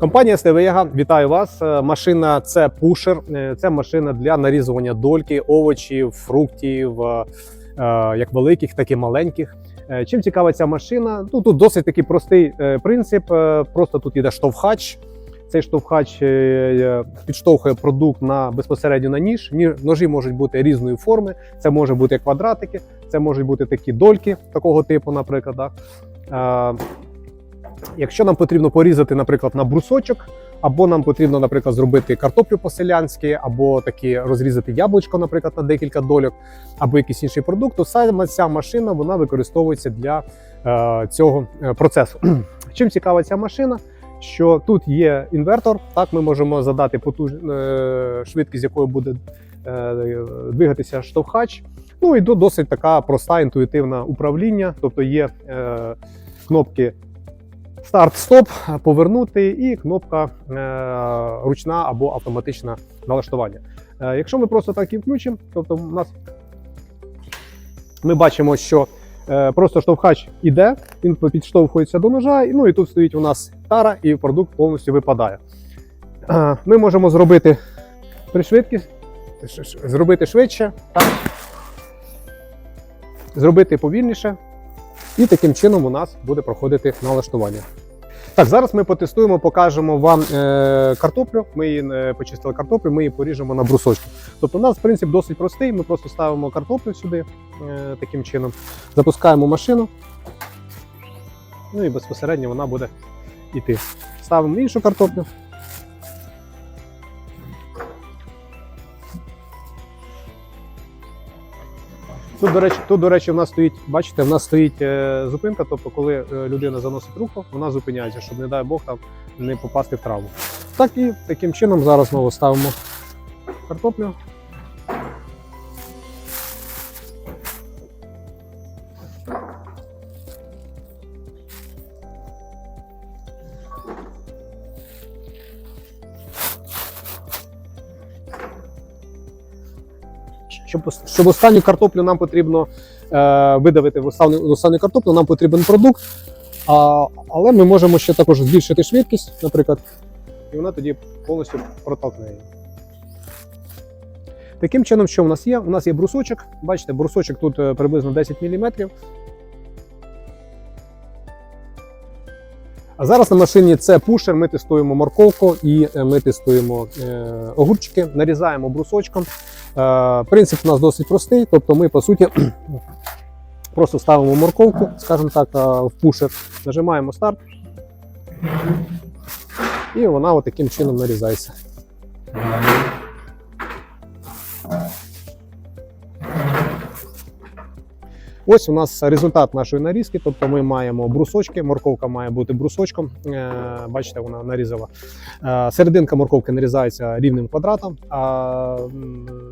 Компанія Стевега, вітаю вас. Е, Машина це пушер. Е, Це машина для нарізування дольки, овочів, фруктів, е, як великих, так і маленьких. Чим цікава ця машина? Ну тут досить такий простий принцип. Просто тут іде штовхач. Цей штовхач підштовхує продукт на безпосередньо на ніж. Ні- Ножі можуть бути різної форми. Це може бути квадратики, це можуть бути такі дольки такого типу, наприклад. Якщо нам потрібно порізати, наприклад, на брусочок, або нам потрібно, наприклад, зробити картоплю по-селянськи, або такі розрізати яблучко, наприклад, на декілька дольок, або якийсь інший продукт, то саме ця машина вона використовується для е, цього е, процесу. Чим цікава ця машина? Що тут є інвертор, так ми можемо задати потуж... е, швидкість, з якою буде е, двигатися штовхач. Ну і досить така проста інтуїтивна управління, тобто є кнопки старт-стоп, повернути, і кнопка е, ручна або автоматичне налаштування. Е, якщо ми просто так і включимо, тобто у нас ми бачимо, що е, просто штовхач іде, він підштовхується до ножа, ну і тут стоїть у нас тара, і продукт повністю випадає. Ми можемо зробити при швидкість, ш- ш- зробити швидше, так? зробити повільніше, і таким чином у нас буде проходити налаштування. Так, зараз ми потестуємо, покажемо вам е, картоплю. Ми її е, почистили картоплю, ми її поріжемо на брусочки. Тобто, у нас принцип досить простий. Ми просто ставимо картоплю сюди е, таким чином, запускаємо машину. Ну і безпосередньо вона буде йти. Ставимо іншу картоплю. Тут, до речі, тут, до речі, в нас стоїть, бачите, в нас стоїть е, зупинка. Тобто, коли е, людина заносить руку, вона зупиняється, щоб, не дай Бог, там не попасти в травму. Так і таким чином зараз знову ставимо картоплю. Щоб, щоб останню картоплю нам потрібно е, видавити в останню, в останню картоплю, нам потрібен продукт. А, але ми можемо ще також збільшити швидкість, наприклад, і вона тоді повністю протокне. Таким чином, що у нас є? У нас є брусочок. Бачите, брусочок тут е, приблизно 10 мм. А зараз на машині це пушер. Ми тестуємо морковку і е, ми тестуємо е, огурчики, нарізаємо брусочком. Е, принцип у нас досить простий, тобто ми по суті просто ставимо морковку, скажімо так, в пушер, нажимаємо старт, і вона таким чином нарізається. Ось у нас результат нашої нарізки. Тобто ми маємо брусочки. Морковка має бути брусочком. Е, Бачите, вона нарізала. Е, Серединка морковки нарізається рівним квадратом, а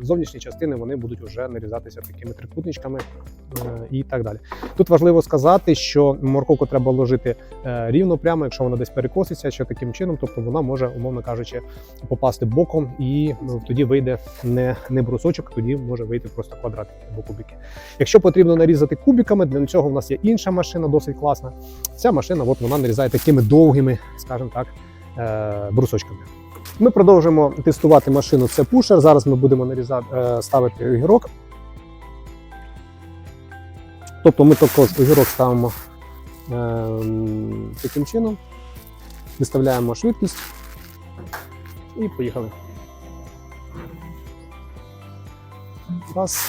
зовнішні частини вони будуть вже нарізатися такими трикутничками е, і так далі. Тут важливо сказати, що морковку треба ложити рівно прямо, якщо вона десь перекоситься, що таким чином, тобто вона може, умовно кажучи, попасти боком, і ну, тоді вийде не, не брусочок, тоді може вийти просто квадратики або кубики. Якщо потрібно нарізати кубиками, для цього в нас є інша машина, досить класна. Ця машина, от вона нарізає такими довгими, скажімо так, е, брусочками. Ми продовжуємо тестувати машину. Це пушер. Зараз ми будемо нарізати, е, ставити огірок. Тобто ми також огірок ставимо е, таким чином, виставляємо швидкість і поїхали. Раз.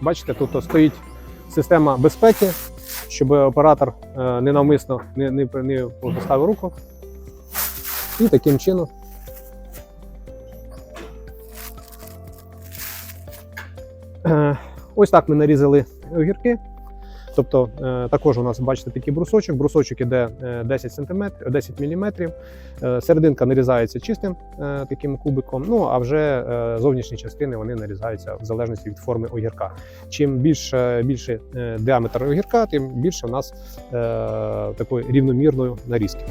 Бачите, тут стоїть система безпеки, щоб оператор е, ненавмисно не, не, не поставив руку. І таким чином. Е, Ось так ми нарізали огірки. Тобто е, також у нас бачите такий брусочок. Брусочок іде е, 10 см, 10 мм. Серединка нарізається чистим е, таким кубиком. Ну а вже е, зовнішні частини вони нарізаються в залежності від форми огірка. Чим більше, більше діаметр огірка, тим більше у нас такої рівномірної нарізки.